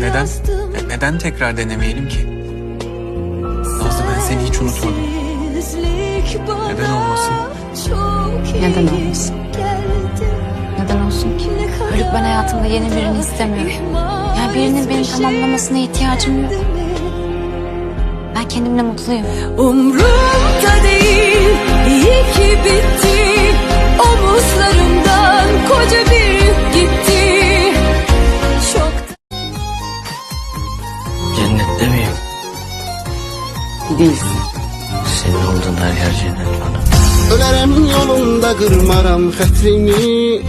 Neden? E, Neden tekrar denemeyelim ki? Nazlı ben seni hiç unutmadım. Neden olmasın? Neden olmasın? Neden olsun ki? Haluk ben hayatımda yeni birini istemiyorum. Ya birinin beni tamamlamasına ihtiyacım yok. Ben kendimle mutluyum. Umrumda değil, Değilsin. Senin olduğun her yer cennet bana. Ölərəm yolunda qırmaram xətrini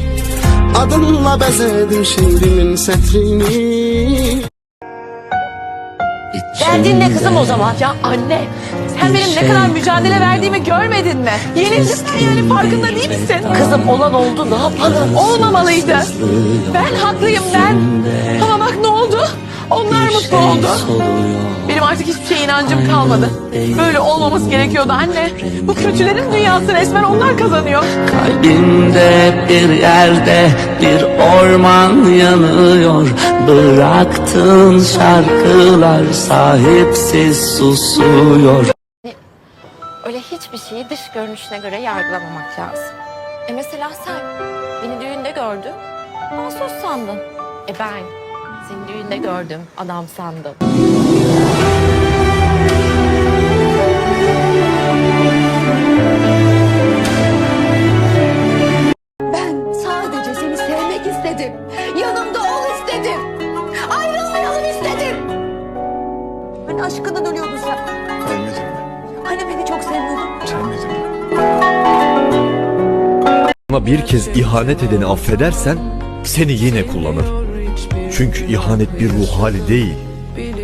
Adınla bəzədim şeirimin sətrini Derdin ne kızım o zaman? Ya anne sen benim ne kadar mücadele verdiğimi görmedin mi? Yenildim ben yani farkında değil misin? Kızım olan oldu ne yapalım? Olmamalıydı. Ben haklıyım ben. Ama bak ne oldu? Onlar mutlu oldu. Artık hiçbir şeye inancım kalmadı. Böyle olmaması gerekiyordu anne. Bu kötülerin dünyası resmen onlar kazanıyor. Kalbimde bir yerde bir orman yanıyor Bıraktığın şarkılar sahipsiz susuyor Öyle hiçbir şeyi dış görünüşüne göre yargılamamak lazım. E mesela sen beni düğünde gördün, mahsus sandın. E ben seni düğünde gördüm, adam sandım. Ben sadece seni sevmek istedim. Yanımda ol istedim. Ayrılmayalım istedim. Hani aşkından ölüyordun sen. Ölmedim. Hani beni çok seviyordun. Sevmedim. Ama bir kez ihanet edeni affedersen seni yine kullanır. Çünkü ihanet bir ruh hali değil,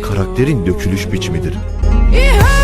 karakterin dökülüş biçimidir. İhanet